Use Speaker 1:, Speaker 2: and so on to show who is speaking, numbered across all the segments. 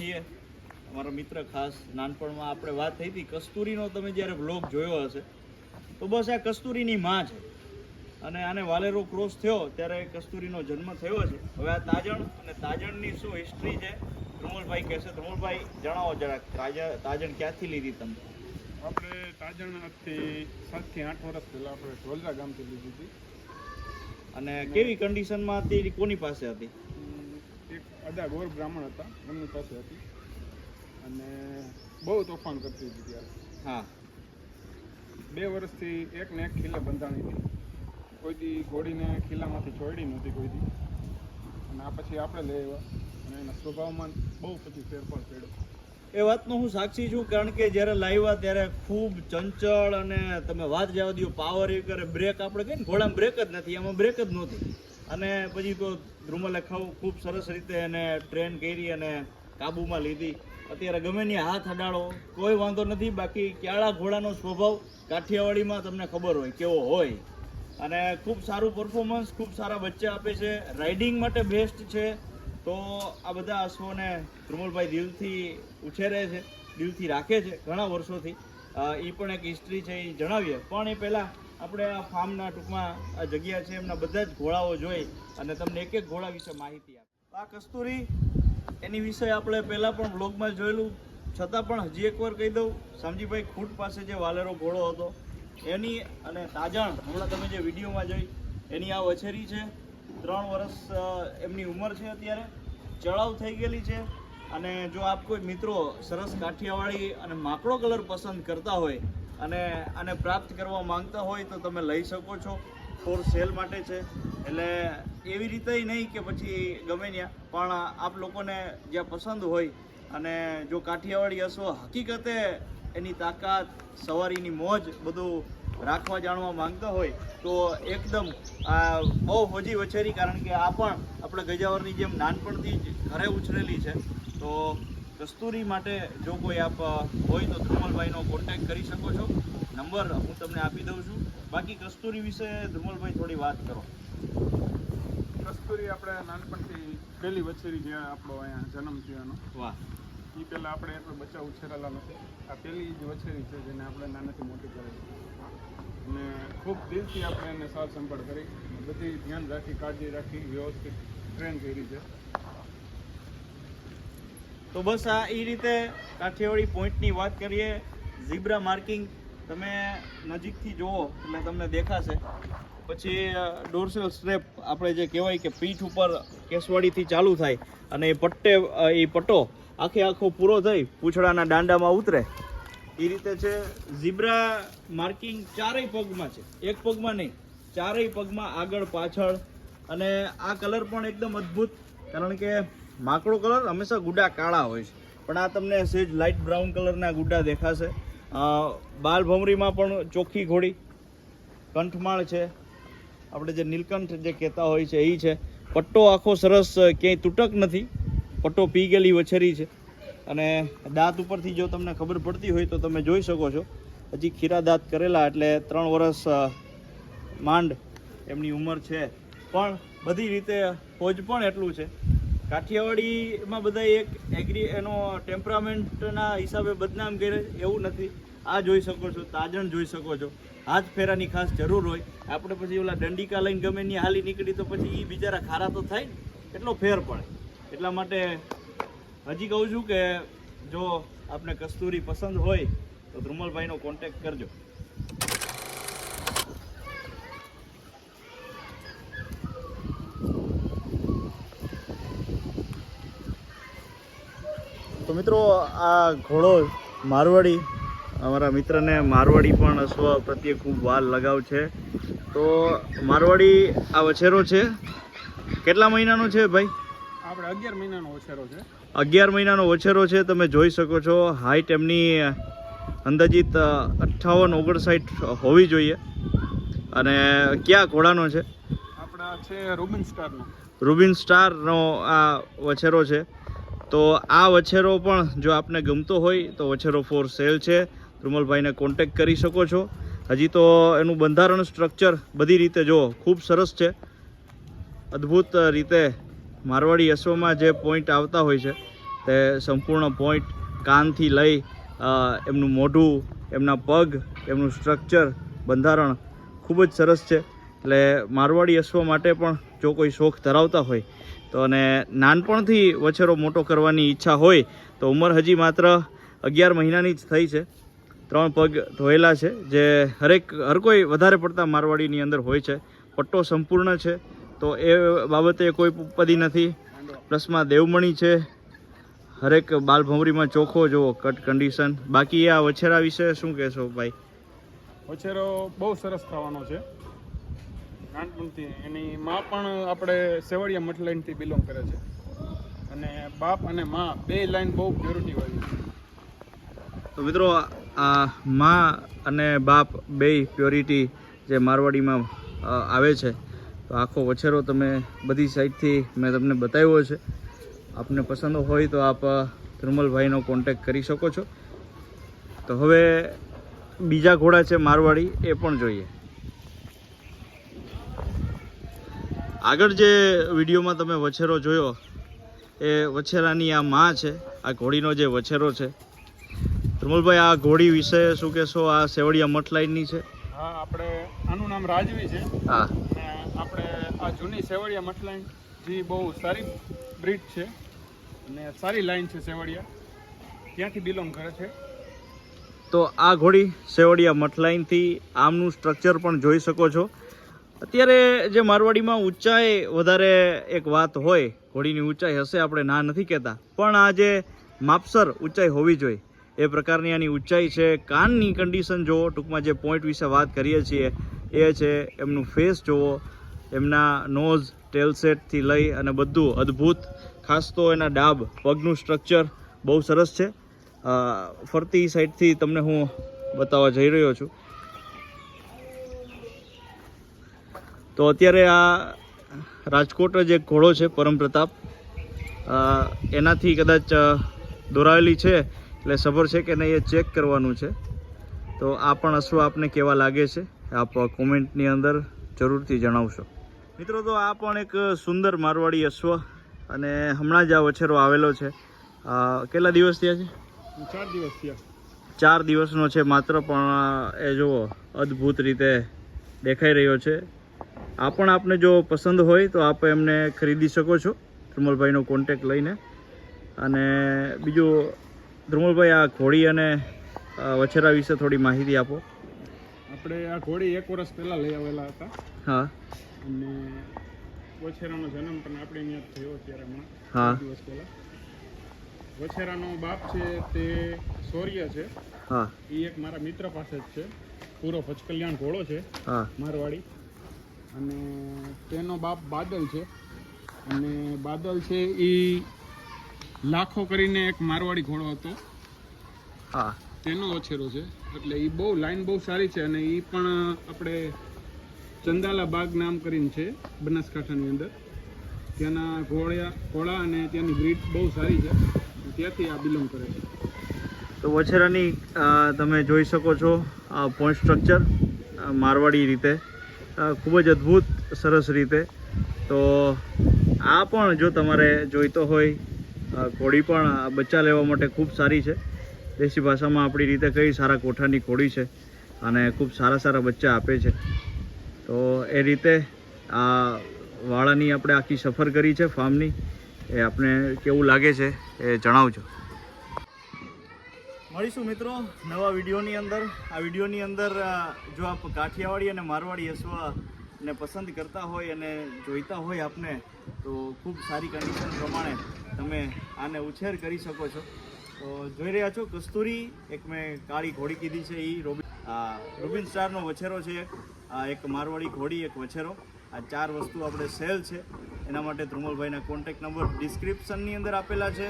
Speaker 1: છીએ અમારા મિત્ર ખાસ નાનપણમાં આપણે વાત થઈ હતી કસ્તુરીનો તમે જ્યારે બ્લોગ જોયો હશે તો બસ આ કસ્તુરીની માં છે. અને આને વાલેરો ક્રોસ થયો ત્યારે કસ્તુરીનો જન્મ થયો છે. હવે આ તાજણ અને તાજણની શું હિસ્ટ્રી છે? ધ્રુમલભાઈ કહેશે. ધ્રુમલભાઈ જણાવો જરાક તાજણ તાજણ ક્યાંથી લીધી તમે?
Speaker 2: આપણે તાજણ આજથી સાતથી આઠ વર્ષ પહેલાં આપણે ઢોલરા ગામથી લીધી હતી.
Speaker 1: અને કેવી કન્ડિશનમાં હતી? કોની પાસે હતી?
Speaker 2: અદા ગોર બ્રાહ્મણ હતા એમની પાસે હતી. અને બહુ તોફાન કરતી હતી ત્યારે.
Speaker 1: હા.
Speaker 2: બે વર્ષથી એક ને એક ખીલે બંધાણી હતી. કોઈ દી ઘોડીને ખીલામાંથી છોડી નહોતી કોઈ દી. અને આ પછી આપણે લઈ આવ્યા. અને એના સ્વભાવમાં બહુ પછી ફેરફાર પડ્યો
Speaker 1: એ વાતનો હું સાક્ષી છું કારણ કે જ્યારે લાવ્યા ત્યારે ખૂબ ચંચળ અને તમે વાત જવા દો પાવર કરે. બ્રેક આપણે કહીએ ને ઘોડામાં બ્રેક જ નથી એમાં બ્રેક જ નહોતી. અને પછી તો ધ્રુમલે ખૂબ સરસ રીતે એને ટ્રેન કરી અને કાબૂમાં લીધી. અત્યારે ગમે ની હાથ અડાડો, કોઈ વાંધો નથી. બાકી ક્યાળા ઘોડાનો સ્વભાવ કાઠિયાવાડીમાં તમને ખબર હોય, કેવો હોય. અને ખૂબ સારું પરફોર્મન્સ ખૂબ સારા બચ્ચા આપે છે. રાઇડિંગ માટે બેસ્ટ છે. તો આ બધા અશ્વોને ધ્રુમલભાઈ દિલથી ઉછેરે છે, દિલથી રાખે છે ઘણા વર્ષોથી. એ પણ એક હિસ્ટ્રી છે એ જણાવીએ. પણ એ પહેલાં આપણે આ ફાર્મના ટૂંકમાં આ જગ્યા છે, એમના બધા જ ઘોડાઓ જોઈ અને તમને એક એક ઘોડા વિશે માહિતી આપે આ કસ્તુરી, એની વિશે આપણે પહેલાં પણ બ્લોગમાં જોયેલું. છતાં પણ હજી એકવાર કહી દઉં, શામજીભાઈ ખૂટ પાસે જે વાલેરો ઘોડો હતો, એની અને તાજણ, હમણાં તમે જે વિડીયોમાં જોઈ, એની આ વછેરી છે. ત્રણ વર્ષ એમની ઉંમર છે અત્યારે. ચડાવ થઈ ગયેલી છે. અને જો આપ કોઈ મિત્રો સરસ કાઠિયાવાડી અને માકડો કલર પસંદ કરતા હોય અને આને પ્રાપ્ત કરવા માંગતા હોય તો તમે લઈ શકો છો. ફોર સેલ માટે છે. એટલે એવી રીતે નહીં કે પછી ગમે ત્યાં. પણ આપ લોકોને જ્યાં પસંદ હોય અને જો કાઠિયાવાડી હશો હકીકતે એની તાકાત, સવારીની મોજ બધું રાખવા જાણવા માંગતા હોય તો એકદમ બહુ હોજી વછેરી કારણ કે આ પણ આપણે ગજાવરની જેમ નાનપણથી જ ઘરે ઉછરેલી છે. તો કસ્તુરી માટે જો કોઈ આપ હોય તો ધ્રુમલભાઈનો કોન્ટેક્ટ કરી શકો છો. નંબર હું તમને આપી દઉં છું. બાકી કસ્તુરી વિશે ધ્રુમલભાઈ થોડી વાત કરો.
Speaker 2: કસ્તુરી આપણે નાનપણથી પહેલી વછેરી જે આપણો અહીંયા જન્મ થયાનો
Speaker 1: વાહ.
Speaker 2: એ પહેલાં આપણે એટલો બચ્ચા ઉછેરેલા નથી આ પહેલી જ વછેરી છે જેને આપણે નાનાથી મોટી કરી અને ખૂબ દિલથી આપણે એને સાર સંભાળ કરી. બધી ધ્યાન રાખી કાળજી રાખી વ્યવસ્થિત ટ્રેન કરી છે.
Speaker 1: તો બસ આ એ રીતે કાઠિયાવાડી પોઈન્ટની વાત કરીએ. ઝીબ્રા માર્કિંગ તમે નજીકથી જુઓ, એટલે તમને દેખાશે. પછી ડોર્સલ સ્ટ્રેપ આપણે જે કહેવાય કે પીઠ ઉપર કેસવાડીથી ચાલુ થાય અને એ પટ્ટે એ પટ્ટો આખે આખો પૂરો થઈ પૂંછડાના દાંડામાં ઉતરે. એ રીતે છે ઝીબ્રા માર્કિંગ ચારેય પગમાં છે. એક પગમાં નહીં, ચારેય પગમાં આગળ પાછળ. અને આ કલર પણ એકદમ અદ્ભુત, કારણ કે માકડો કલર હંમેશા ગુડા કાળા હોય છે. પણ આ તમને સેજ લાઇટ બ્રાઉન કલરના ગુડા દેખાશે. બાલ ભમરીમાં પણ ચોખ્ખી ઘોડી, કંઠમાળ છે. આપણે જે નીલકંઠ જે કહેતા હોય છે એ છે. પટ્ટો આખો સરસ ક્યાંય તૂટક નથી. પટ્ટો પી ગયેલી વછેરી છે. અને દાંત ઉપરથી જો તમને ખબર પડતી હોય તો તમે જોઈ શકો છો. હજી ખીરા દાંત કરેલા એટલે ત્રણ વર્ષ માંડ એમની ઉંમર છે. પણ બધી રીતે ફોજ પણ એટલું છે. કાઠિયાવાડીમાં બધા એક એગ્રી એનો ટેમ્પરામેન્ટના હિસાબે બદનામ કરે એવું નથી. આ જોઈ શકો છો, તાજણ જોઈ શકો છો. હાથ ફેરાની ખાસ જરૂર હોય. આપણે પછી ઓલા દંડિકા લઈને ગમે ની હાલી નીકળી તો પછી એ બિચારા ખારા તો થાય એટલો ફેર પડે. એટલા માટે હજી કહું છું કે જો આપને કસ્તુરી પસંદ હોય તો ધ્રુમલભાઈનો કોન્ટેક્ટ કરજો. તો મિત્રો આ ઘોડો મારવાડી અમારા મિત્રને મારવાડી પણ સ્વ પ્રત્યે ખૂબ વાલ લગાવ છે. તો મારવાડી આ વછેરો છે. કેટલા મહિનાનો છે ભાઈ?
Speaker 2: આપણે અગિયાર મહિનાનો વછેરો છે.
Speaker 1: અગિયાર મહિનાનો વછેરો છે તમે જોઈ શકો છો. હાઈટ એમની અંદાજિત અઠ્ઠાવન ઓગણસાઠ હોવી જોઈએ. અને કયા ઘોડાનો છે?
Speaker 2: આપણા છે રૂબિન સ્ટારનો
Speaker 1: રૂબિન સ્ટારનો આ વછેરો છે. તો આ વછેરો પણ જો આપને ગમતો હોય તો વછેરો ફોર સેલ છે. ધ્રુમલભાઈને કોન્ટેક કરી શકો છો. હજી તો એનું બંધારણ સ્ટ્રક્ચર બધી રીતે જો ખૂબ સરસ છે. અદ્ભુત રીતે મારવાડી અશ્વમાં જે પોઈન્ટ આવતા હોય છે, તે સંપૂર્ણ પોઈન્ટ કાનથી લઈ એમનું મોઢું, એમના પગ, એમનું સ્ટ્રક્ચર બંધારણ ખૂબ જ સરસ છે. એટલે મારવાડી અશ્વ માટે પણ જો કોઈ શોખ ધરાવતા હોય તો અને નાનપણથી વછેરો મોટો કરવાની ઈચ્છા હોય તો ઉંમર હજી માત્ર અગિયાર મહિનાની જ થઈ છે. ત્રણ પગ ધોયેલા છે, જે હરેક, હર કોઈ વધારે પડતા મારવાડીની અંદર હોય છે. પટ્ટો સંપૂર્ણ છે, તો એ બાબતે કોઈ ઉપદી નથી. પ્લસમાં દેવમણી છે, હરેક બાલભમરીમાં ચોખ્ખો જુઓ, કટ કન્ડિશન બાકી આ વછેરા વિશે શું કહેશો ભાઈ?
Speaker 2: વછેરો બહુ સરસ થવાનો છે. નાનપણથી. એની માં પણ આપણે સેવડિયા મઠલાઈનથી બિલોંગ કરે છે. અને બાપ અને માં બે લાઈન બહુ પ્યોરિટી વાળી છે.
Speaker 1: તો મિત્રો, આ મા અને બાપ બે પ્યોરિટી જે મારવાડીમાં આવે છે. તો આખો વછેરો તમે બધી સાઈડથી મેં તમને બતાવ્યો છે. આપને પસંદ હોય તો આપ ધ્રુમલભાઈનો કોન્ટેક કરી શકો છો. તો હવે બીજા ઘોડા છે મારવાડી, એ પણ જોઈએ. આગળ જે વિડીયોમાં તમે વછેરો જોયો એ વછેરાની આ માં છે આ ઘોડીનો જે વછેરો છે. ધ્રુમલભાઈ આ ઘોડી વિશે શું કહેશો? આ સેવડિયા મઠ લાઈનની છે?
Speaker 2: હા આપણે આનું નામ રાજવી છે.
Speaker 1: હા.
Speaker 2: અને આપણે આ જૂની સેવડિયા મઠલાઈન જે બહુ સારી બ્રીડ છે અને સારી લાઈન છે સેવડિયા. ત્યાંથી બિલોંગ કરે છે.
Speaker 1: તો આ ઘોડી સેવડિયા મઠ લાઈનથી આમનું સ્ટ્રક્ચર પણ જોઈ શકો છો. અત્યારે જે મારવાડીમાં ઊંચાઈ વધારે એક વાત હોય, ઘોડીની ઊંચાઈ હશે આપણે ના નથી કહેતા, પણ આ જે માપસર ઊંચાઈ હોવી જોઈએ, એ પ્રકારની આની ઊંચાઈ છે. કાનની કન્ડિશન જુઓ, ટૂંકમાં જે પોઈન્ટ વિશે વાત કરીએ છીએ, એ છે એમનું ફેસ જુઓ, એમના નોઝ ટેલસેટથી લઈ અને બધું અદ્ભુત, ખાસ તો એના ડાબ, પગનું સ્ટ્રક્ચર બહુ સરસ છે. ફરતી સાઈડથી તમને હું બતાવવા જઈ રહ્યો છું. તો અત્યારે આ રાજકોટ જ એક ઘોડો છે પરમ પ્રતાપ એનાથી કદાચ દોરાયેલી દોરાવેલી છે એટલે સફર છે કે નહીં એ ચેક કરવાનું છે. તો આ પણ અશ્વ આપને કેવા લાગે છે આપ કોમેન્ટની અંદર જરૂરથી જણાવશો. મિત્રો તો આ પણ એક સુંદર મારવાડી અશ્વ અને હમણાં જ આ વછેરો આવેલો છે. કેટલા દિવસ થયા છે?
Speaker 2: ચાર દિવસ થયા.
Speaker 1: ચાર દિવસનો છે માત્ર પણ એ જુઓ અદ્ભુત રીતે દેખાઈ રહ્યો છે. આ પણ આપને જો પસંદ હોય તો આપ એમને ખરીદી શકો છો. ધ્રુમલભાઈનો કોન્ટેક લઈને. અને બીજું ધ્રુમલભાઈ આ ઘોડી અને વછેરા વિશે થોડી માહિતી આપો.
Speaker 2: આપણે આ ઘોડી એક વર્ષ પહેલાં લઈ આવેલા હતા.
Speaker 1: હા.
Speaker 2: અને વછેરાનો જન્મ પણ આપણે અહીંયા થયો ત્યારે હમણાં.
Speaker 1: હા.
Speaker 2: દિવસ પહેલાં. વછેરાનો બાપ છે તે શૌર્ય છે.
Speaker 1: હા.
Speaker 2: એ એક મારા મિત્ર પાસે જ છે. પૂરો પચકલ્યાણ ઘોડો છે.
Speaker 1: હા.
Speaker 2: મારવાડી. અને તેનો બાપ બાદલ છે. અને બાદલ છે એ લાખો કરીને એક મારવાડી ઘોડો હતો.
Speaker 1: હા.
Speaker 2: તેનો ઓછેરો છે. એટલે એ બહુ લાઈન બહુ સારી છે અને એ પણ આપણે ચંદાલા બાગ નામ કરીને છે બનાસકાંઠાની અંદર. ત્યાંના ઘોડિયા ઘોડા અને ત્યાંની બ્રીડ બહુ સારી છે. ત્યાંથી આ બિલોંગ કરે છે.
Speaker 1: તો વછેરાની તમે જોઈ શકો છો આ પોઈન્ટ સ્ટ્રક્ચર મારવાડી રીતે. ખૂબ જ અદ્ભુત, સરસ રીતે. તો આ પણ જો તમારે જોઈતો હોય કોળી પણ બચ્ચા લેવા માટે ખૂબ સારી છે. દેશી ભાષામાં આપણી રીતે કઈ સારા કોઠાની કોળી છે અને ખૂબ સારા સારા બચ્ચા આપે છે. તો એ રીતે આ વાળાની આપણે આખી સફર કરી છે, ફાર્મની. એ આપણે કેવું લાગે છે એ જણાવજો. મળીશું મિત્રો નવા વિડીયોની અંદર. આ વિડીયોની અંદર જો આપ કાઠિયાવાડી અને મારવાડી અસવા ને પસંદ કરતા હોય અને જોઈતા હોય આપને, તો ખૂબ સારી કન્ડિશન પ્રમાણે તમે આને ઉછેર કરી શકો છો. તો જોઈ રહ્યા છો, કસ્તુરી એક મેં કાળી ઘોડી કીધી છે એ રોબિન રૂબિન સ્ટારનો વછેરો છે. એક મારવાડી ઘોડી એક વછેરો. આ ચાર વસ્તુ આપણે સેલ છે. એના માટે ધ્રુમલભાઈના કોન્ટેક નંબર ડિસ્ક્રિપ્શનની અંદર આપેલા છે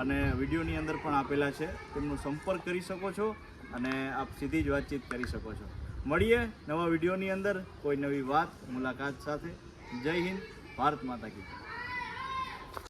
Speaker 1: અને વિડીયોની અંદર પણ આપેલા છે. તેમનો સંપર્ક કરી શકો છો અને આપ સીધી જ વાતચીત કરી શકો છો. મળીએ નવા વિડીયોની અંદર કોઈ નવી વાત, મુલાકાત સાથે. જય હિન્દ, ભારત માતા કી.